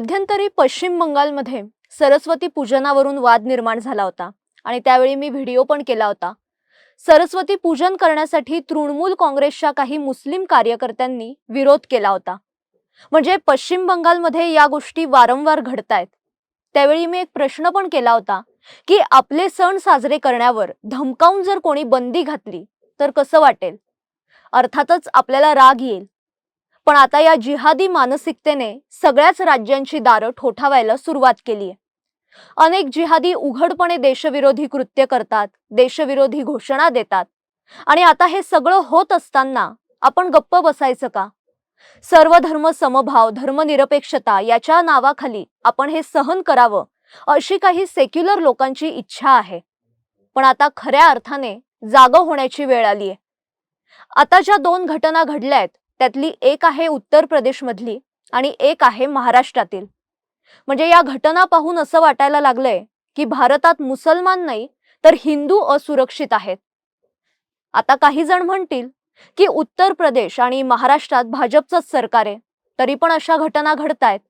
मध्यंतरी पश्चिम बंगालमध्ये सरस्वती पूजनावरून वाद निर्माण झाला होता आणि त्यावेळी मी व्हिडिओ पण केला होता. सरस्वती पूजन करण्यासाठी तृणमूल काँग्रेसच्या काही मुस्लिम कार्यकर्त्यांनी विरोध केला होता. म्हणजे पश्चिम बंगालमध्ये या गोष्टी वारंवार घडतायत. त्यावेळी मी एक प्रश्न पण केला होता की आपले सण साजरे करण्यावर धमकावून जर कोणी बंदी घातली तर कसं वाटेल? अर्थातच आपल्याला राग येईल. पण आता या जिहादी मानसिकतेने सगळ्याच राज्यांची दारं ठोठावायला सुरुवात केली आहे. अनेक जिहादी उघडपणे देशविरोधी कृत्य करतात देशविरोधी घोषणा देतात. आणि आता हे सगळं होत असताना आपण गप्प बसायचं का? सर्व धर्म समभाव धर्मनिरपेक्षता याच्या नावाखाली आपण हे सहन करावं अशी काही सेक्युलर लोकांची इच्छा आहे. पण आता खऱ्या अर्थाने जाग होण्याची वेळ आली आहे आता ज्या दोन घटना घडल्या आहेत त्यातली एक आहे उत्तर प्रदेशमधली आणि एक आहे महाराष्ट्रातील. म्हणजे या घटना पाहून असं वाटायला लागलंय की भारतात मुसलमान नाही तर हिंदू असुरक्षित आहेत. आता काही जण म्हणतील की उत्तर प्रदेश आणि महाराष्ट्रात भाजपचंच सरकार आहे तरी पण अशा घटना घडतायत.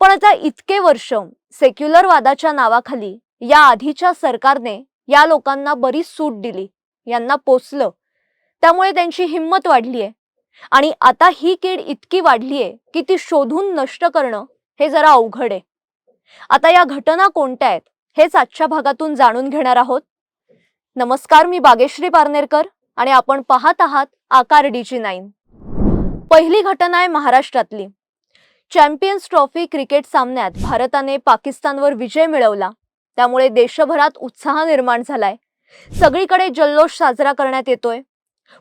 पण आता इतके वर्ष सेक्युलर वादाच्या नावाखाली या आधीच्या सरकारने या लोकांना बरीच सूट दिली यांना पोचलं त्यामुळे त्यांची हिंमत वाढली आहे आणि आता ही कीड इतकी वाढली आहे की ती शोधून नष्ट करणं हे जरा अवघड आहे. आता या घटना कोणत्या आहेत हेच आजच्या भागातून जाणून घेणार आहोत. नमस्कार मी बागेश्री पारनेरकर आणि आपण पाहत आहात आकार डीजी नाईन. पहिली घटना आहे महाराष्ट्रातली. चॅम्पियन्स ट्रॉफी क्रिकेट सामन्यात भारताने पाकिस्तानवर विजय मिळवला. त्यामुळे देशभरात उत्साह निर्माण झालाय. सगळीकडे जल्लोष साजरा करण्यात येतोय.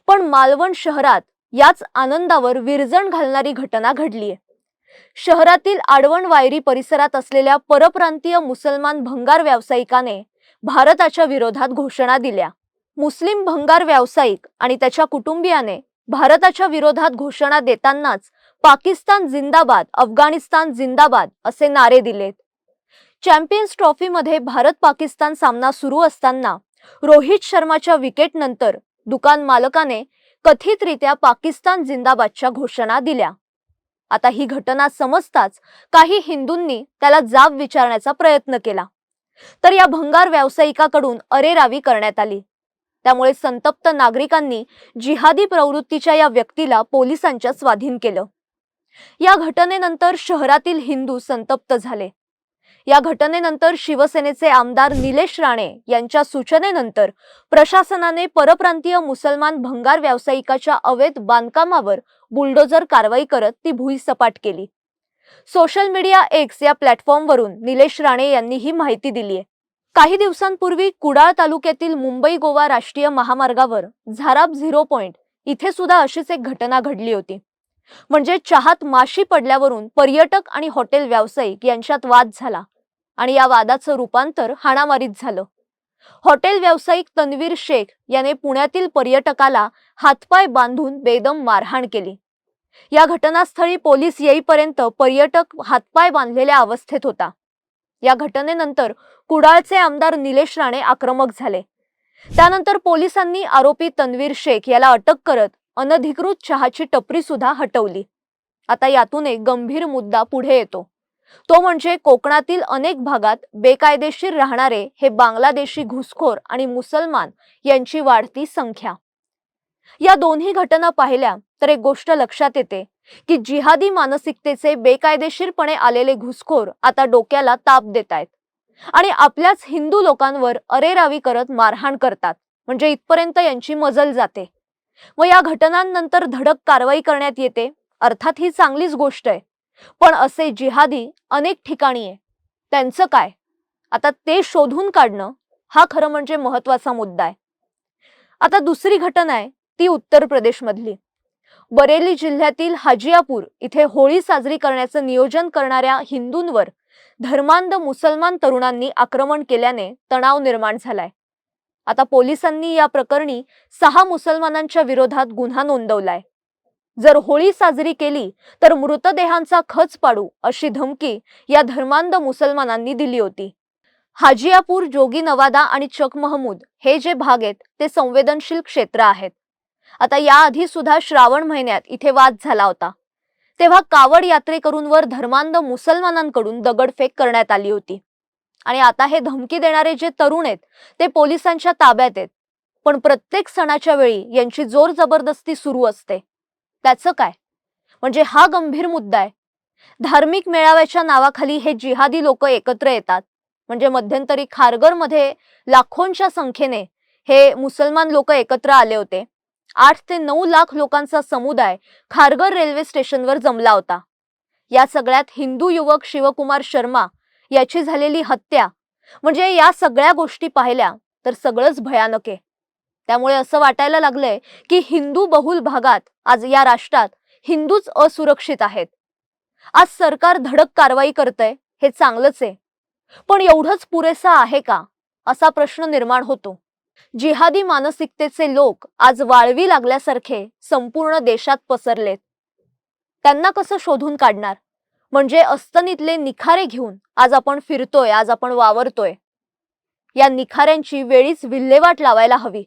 पण मालवण शहरात याच आनंदावर विरजण घालणारी घटना घडलीय. शहरातील आडवण वायरी परिसरात असलेल्या परप्रांतीय मुसलमान भंगार व्यावसायिकाने भारताच्या विरोधात घोषणा दिल्या. मुस्लिम भंगार व्यावसायिक आणि त्याच्या कुटुंबियाने भारताच्या विरोधात घोषणा देतानाच पाकिस्तान जिंदाबाद अफगाणिस्तान जिंदाबाद असे नारे दिलेत. चॅम्पियन्स ट्रॉफीमध्ये भारत पाकिस्तान सामना सुरू असताना रोहित शर्माच्या विकेटनंतर दुकान मालकाने कथितरित्या पाकिस्तान जिंदाबादच्या घोषणा दिल्या. आता ही घटना समजताच काही हिंदूंनी त्याला जाब विचारण्याचा प्रयत्न केला. तर या भंगार व्यावसायिकाकडून अरेरावी करण्यात आली. त्यामुळे संतप्त नागरिकांनी जिहादी प्रवृत्तीच्या या व्यक्तीला पोलिसांच्या स्वाधीन केलं. या घटनेनंतर शहरातील हिंदू संतप्त झाले. या घटनेनंतर शिवसेनेचे आमदार निलेश राणे यांच्या सूचनेनंतर प्रशासनाने परप्रांतीय मुसलमान भंगार व्यावसायिकाच्या अवैध बांधकामावर बुलडोजर कारवाई करत ती भुईसपाट केली. सोशल मीडिया एक्स या प्लॅटफॉर्मवरून निलेश राणे यांनी ही माहिती दिली आहे. काही दिवसांपूर्वी कुडाळ तालुक्यातील मुंबई गोवा राष्ट्रीय महामार्गावर झाराप झिरो पॉइंट इथे सुद्धा अशीच एक घटना घडली होती. म्हणजे चहात माशी पडल्यावरून पर्यटक आणि हॉटेल व्यावसायिक यांच्यात वाद झाला आणि या वादाचं रूपांतर हाणामारीत झालं. हॉटेल व्यावसायिक तन्वीर शेख याने पुण्यातील पर्यटकाला हातपाय बांधून बेदम मारहाण केली. या घटनास्थळी पोलीस येईपर्यंत पर्यटक हातपाय बांधलेल्या अवस्थेत होता. या घटनेनंतर कुडाळचे आमदार निलेश राणे आक्रमक झाले. त्यानंतर पोलिसांनी आरोपी तन्वीर शेख याला अटक करत अनधिकृत चहाची टपरी सुद्धा हटवली. आता यातून एक गंभीर मुद्दा पुढे येतो. तो म्हणजे कोकणातील अनेक भागात बेकायदेशीर राहणारे हे बांगलादेशी घुसखोर आणि मुसलमान यांची वाढती संख्या. या दोन्ही घटना पाहिल्या तर एक गोष्ट लक्षात येते की जिहादी मानसिकतेचे बेकायदेशीरपणे आलेले घुसखोर आता डोक्याला ताप देत आहेत आणि आपल्याच हिंदू लोकांवर अरेरावी करत मारहाण करतात म्हणजे इथपर्यंत यांची मजल जाते. व या घटनांनंतर धडक कारवाई करण्यात येते. अर्थात ही चांगलीच गोष्ट आहे. पण असे जिहादी अनेक ठिकाणी आहे. त्यांचं काय? आता ते शोधून काढणं हा खरं म्हणजे महत्त्वाचा मुद्दा आहे. आता दुसरी घटना आहे ती उत्तर प्रदेशमधली. बरेली जिल्ह्यातील हाजियापूर इथे होळी साजरी करण्याचं नियोजन करणाऱ्या हिंदूंवर धर्मांध मुसलमान तरुणांनी आक्रमण केल्याने तणाव निर्माण झालाय. आता पोलिसांनी या प्रकरणी सहा मुसलमानांच्या विरोधात गुन्हा नोंदवलाय. जर होळी साजरी केली तर मृतदेहांचा खच पाडू अशी धमकी या धर्मांध मुसलमानांनी दिली होती. हाजियापूर जोगी नवादा आणि चक महमूद हे जे भाग आहेत ते संवेदनशील क्षेत्र आहेत. आता याआधी सुद्धा श्रावण महिन्यात इथे वाद झाला होता. तेव्हा कावड यात्रेकरूंवर धर्मांध मुसलमानांकडून दगडफेक करण्यात आली होती. आणि आता हे धमकी देणारे जे तरुण आहेत ते पोलिसांच्या ताब्यात आहेत. पण प्रत्येक सणाच्या वेळी यांची जोर जबरदस्ती सुरू असते. त्याचं काय? म्हणजे हा गंभीर मुद्दा आहे. धार्मिक मेळाव्याच्या नावाखाली हे जिहादी लोक एकत्र येतात. म्हणजे मध्यंतरी खारघरमध्ये लाखोंच्या संख्येने हे मुसलमान लोक एकत्र आले होते. आठ ते नऊ लाख लोकांचा समुदाय खारघर रेल्वे स्टेशनवर जमला होता. या सगळ्यात हिंदू युवक शिवकुमार शर्मा याची झालेली हत्या. म्हणजे या सगळ्या गोष्टी पाहिल्या तर सगळंच भयानक आहे. त्यामुळे असं वाटायला लागलंय की हिंदू बहुल भागात आज या राष्ट्रात हिंदूच असुरक्षित आहेत. आज सरकार धडक कारवाई करतंय हे चांगलंच आहे. पण एवढंच पुरेसा आहे का? असा प्रश्न निर्माण होतो. जिहादी मानसिकतेचे लोक आज वाळवी लागल्यासारखे संपूर्ण देशात पसरलेत. त्यांना कसं शोधून काढणार? म्हणजे अस्तनीतले निखारे घेऊन आज आपण फिरतोय आज आपण वावरतोय. या निखाऱ्यांची वेळीच विल्हेवाट लावायला हवी.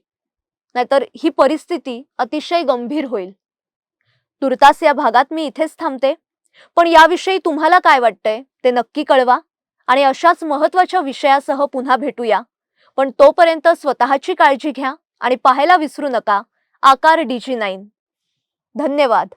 नाहीतर ही परिस्थिती अतिशय गंभीर होईल. तुर्तास या भागात मी इथेच थांबते. पण याविषयी तुम्हाला काय वाटतंय ते नक्की कळवा आणि अशाच महत्त्वाच्या विषयासह पुन्हा भेटूया. पण तोपर्यंत स्वतःची काळजी घ्या आणि पाहायला विसरू नका. आकार डीजी नाईन. धन्यवाद.